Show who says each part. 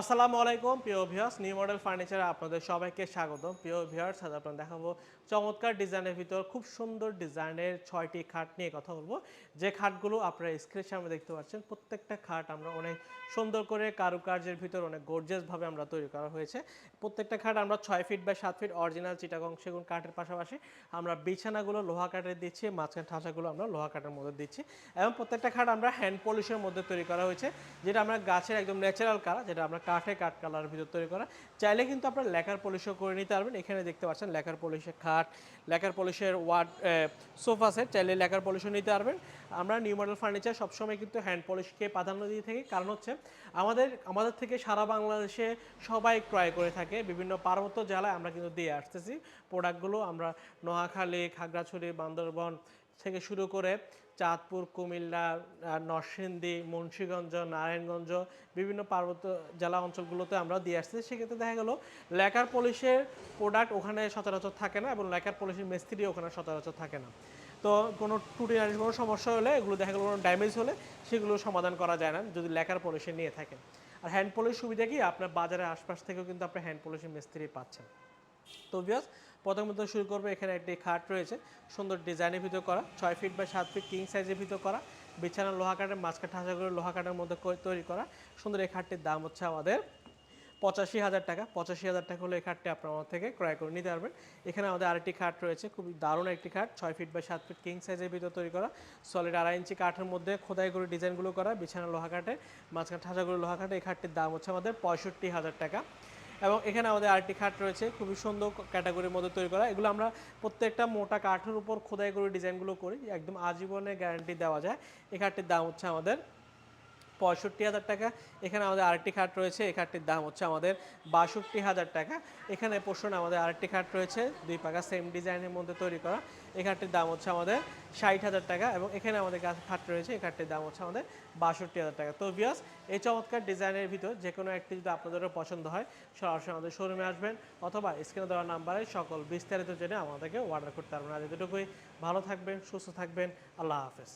Speaker 1: আসসালামু আলাইকুম, প্রিয় ভিউয়ার্স নিউ মডেল ফার্নিচারে আপনাদের সবাইকে স্বাগতম। প্রিয় ভিউয়ার্স আজ আপনাদের দেখাবো চমৎকার ডিজাইনের ভিতর, খুব সুন্দর ডিজাইনের ছয়টি খাট নিয়ে কথা বলব। যে খাটগুলো আপনারা স্ক্রিনের সামনে দেখতে পাচ্ছেন, প্রত্যেকটা খাট আমরা অনেক সুন্দর করে কারুকার্যের ভিতর অনেক গর্জিয়াস ভাবে আমরা তৈরি করা হয়েছে। প্রত্যেকটা খাট আমরা ছয় ফিট বা সাত ফিট অরিজিনাল চিটাগং সেগুন কাঠের পাশাপাশি আমরা বিছানাগুলো লোহা কাঠের দিচ্ছি, মাঝখান ঠাঁচাগুলো আমরা লোহা কাঠের মধ্যে দিচ্ছি এবং প্রত্যেকটা খাট আমরা হ্যান্ড পলিশের মধ্যে তৈরি করা হয়েছে, যেটা আমরা গাছের একদম ন্যাচারাল কালার যেটা আমরা কাঠে কাঠ কালার ভিতর তৈরি করা। চাইলে কিন্তু আপনারা লেখার পলিশও করে নিতে পারবেন। এখানে দেখতে পাচ্ছেন লেখার পলিশের খাট লেখার পলিশের ওয়ার্ড সোফা সেট। চাইলে লেখার পলিশও নিতে পারবেন। আমরা নিউ মডেল ফার্নিচার সবসময় কিন্তু হ্যান্ড পলিশকে প্রাধান্য দিয়ে থাকি। কারণ হচ্ছে আমাদের আমাদের থেকে সারা বাংলাদেশে সবাই ক্রয় করে থাকে। বিভিন্ন পার্বত্য জেলায় আমরা কিন্তু দিয়ে আসতেছি। প্রোডাক্টগুলো আমরা নোয়াখালী, খাগড়াছড়ি, বান্দরবন থেকে শুরু করে চাঁদপুর, কুমিল্লা নরসিংদী, মুন্সীগঞ্জ, নারায়ণগঞ্জ, বিভিন্ন পার্বত্য জেলা অঞ্চলগুলোতে আমরা দিয়ে আসছি। সেক্ষেত্রে দেখা গেল, লেকার পলিশের প্রোডাক্ট ওখানে সচরাচর থাকে না এবং লেকার পলিশের মিস্ত্রি ওখানে সচরাচর থাকে না। তো কোনো টুটি নাটির কোনো সমস্যা হলে এগুলো দেখা গেলো কোনো ড্যামেজ হলে সেগুলো সমাধান করা যায় না যদি লেকার পলিশে নিয়ে থাকেন আর হ্যান্ড পলিশ সুবিধা কি? আপনার বাজারের আশপাশ থেকেও কিন্তু আপনি হ্যান্ড পলিশের মিস্ত্রি পাচ্ছেন। তো বিয়াস প্রথমত শুরু করবে এখানে একটি খাট রয়েছে। সুন্দর ডিজাইনের ভিতর করা, ছয় ফিট বা সাত ফিট কিং সাইজের ভিতর করা, বিছানা লোহা কাঠের মাঝখান ঠাসা করে লোহা কাঠের মধ্যে তৈরি করা। সুন্দর এই খাটটির দাম হচ্ছে আমাদের পঁচাশি হাজার টাকা। পঁচাশি হাজার টাকা হলে এই খাটটি আপনার আমার থেকে ক্রয় করে নিতে পারবেন। এখানে আমাদের আরেকটি খাট রয়েছে, খুবই দারুণ একটি খাট, ছয় ফিট বা সাত ফিট কিং সাইজের ভিতর তৈরি করা। সলিড আড়াই ইঞ্চি কাঠের মধ্যে খোদাই করে ডিজাইনগুলো করা, বিছানা লোহা কাঠে মাঝখান ঠাসা করে লোহা কাঠে এই খাটটির দাম হচ্ছে আমাদের পঁয়ষট্টি হাজার টাকা। এবং এখানে আমাদের আরেকটি খাট রয়েছে, খুবই সুন্দর ক্যাটাগরির মধ্যে তৈরি করা। এগুলো আমরা প্রত্যেকটা মোটা কাঠের উপর খোদাই করে ডিজাইনগুলো করি, একদম আজীবনে গ্যারান্টি দেওয়া যায়। এই খাটটির দাম হচ্ছে আমাদের পঁয়ষট্টি হাজার টাকা। এখানে আমাদের আরেকটি খাট রয়েছে, এই খাটটির দাম হচ্ছে আমাদের বাষট্টি হাজার টাকা। এখানে পোষণ আমাদের আরেকটি খাট রয়েছে, দুই পাকা সেম ডিজাইনের মধ্যে তৈরি করা। এই খাটটির দাম হচ্ছে আমাদের ষাট হাজার টাকা এবং এখানে আমাদের খাট রয়েছে, এই খাটটির দাম হচ্ছে আমাদের বাষট্টি হাজার টাকা। তো বিয়াস এই চমৎকার ডিজাইনের ভিতর যে কোনো একটি যদি আপনাদেরও পছন্দ হয়, সরাসরি আমাদের শোরুমে আসবেন অথবা স্ক্রিনে দেওয়া নাম্বারে সকল বিস্তারিত জেনে আমাদেরকে অর্ডার করতে পারবেন। আর এতটুকুই, ভালো থাকবেন, সুস্থ থাকবেন, আল্লাহ হাফেজ।